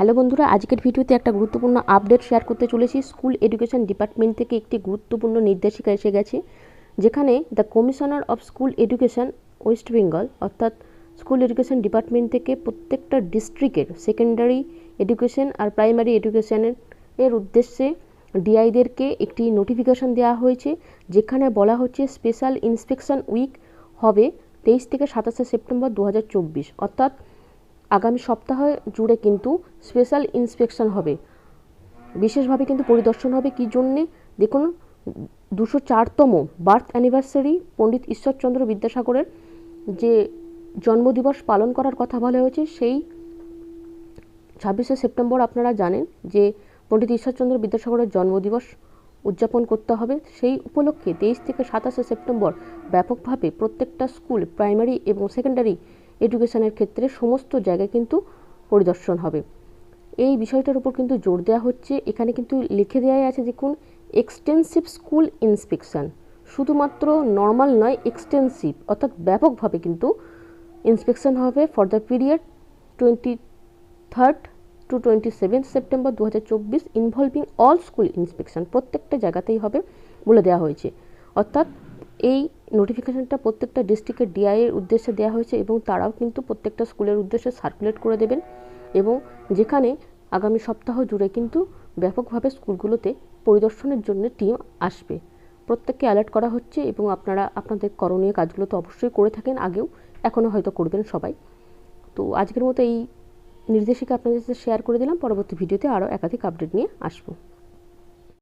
Hello বন্ধুরা, আজকের ভিডিওতে একটা গুরুত্বপূর্ণ আপডেট শেয়ার করতে চলেছি। স্কুল এডুকেশন ডিপার্টমেন্ট থেকে একটি গুরুত্বপূর্ণ নির্দেশিকা এসে গেছে, যেখানে the commissioner of school education West Bengal অর্থাৎ স্কুল এডুকেশন ডিপার্টমেন্ট থেকে প্রত্যেকটা ডিস্ট্রিক্টের সেকেন্ডারি এডুকেশন আর প্রাইমারি এডুকেশনের এর উদ্দেশ্যে ডিআইদেরকে একটি নোটিফিকেশন দেওয়া হয়েছে, যেখানে বলা হচ্ছে স্পেশাল ইন্সপেকশন উইক হবে তেইশ থেকে সাতাশে সেপ্টেম্বর দু হাজার চব্বিশ। অর্থাৎ আগামী সপ্তাহ জুড়ে কিন্তু স্পেশাল ইন্সপেকশন হবে। বিশেষভাবে কিন্তু পরিদর্শন হবে কী জন্যে? দেখুন, দুশো চারতম বার্থ অ্যানিভার্সারি পণ্ডিত ঈশ্বরচন্দ্র বিদ্যাসাগরের যে জন্মদিবস পালন করার কথা বলা হয়েছে, সেই ছাব্বিশে সেপ্টেম্বর আপনারা জানেন যে পণ্ডিত ঈশ্বরচন্দ্র বিদ্যাসাগরের জন্মদিবস উদযাপন করতে হবে। সেই উপলক্ষে তেইশ থেকে সাতাশে সেপ্টেম্বর ব্যাপকভাবে প্রত্যেকটা স্কুল প্রাইমারি এবং সেকেন্ডারি এডুকেশনের ক্ষেত্রে সমস্ত জায়গায় কিন্তু পরিদর্শন হবে। এই বিষয়টার উপর কিন্তু জোর দেওয়া হচ্ছে। এখানে কিন্তু লিখে দেওয়াই আছে দেখুন এক্সটেন্সিভ স্কুল ইন্সপেকশন শুধুমাত্র নর্মাল নয় এক্সটেন্সিভ অর্থাৎ ব্যাপকভাবে কিন্তু ইন্সপেকশন হবে for the period twenty third to twenty seven September দু হাজার চব্বিশ ইনভলভিং অল স্কুল ইন্সপেকশন প্রত্যেকটা জায়গাতেই হবে বলে দেওয়া হয়েছে। অর্থাৎ এই নোটিফিকেশানটা প্রত্যেকটা ডিস্ট্রিক্টের ডিআইয়ের উদ্দেশ্যে দেওয়া হয়েছে এবং তারাও কিন্তু প্রত্যেকটা স্কুলের উদ্দেশ্যে সার্কুলেট করে দেবেন এবং যেখানে আগামী সপ্তাহ জুড়ে কিন্তু ব্যাপকভাবে স্কুলগুলোতে পরিদর্শনের জন্য টিম আসবে। প্রত্যেককে অ্যালার্ট করা হচ্ছে এবং আপনারা, আপনাদের করণীয় কাজগুলো তো অবশ্যই করে থাকেন, আগেও এখনও হয়তো করবেন সবাই। তো আজকের মতো এই নির্দেশিকা আপনাদের সাথে শেয়ার করে দিলাম, পরবর্তী ভিডিওতে আরও একাধিক আপডেট নিয়ে আসব।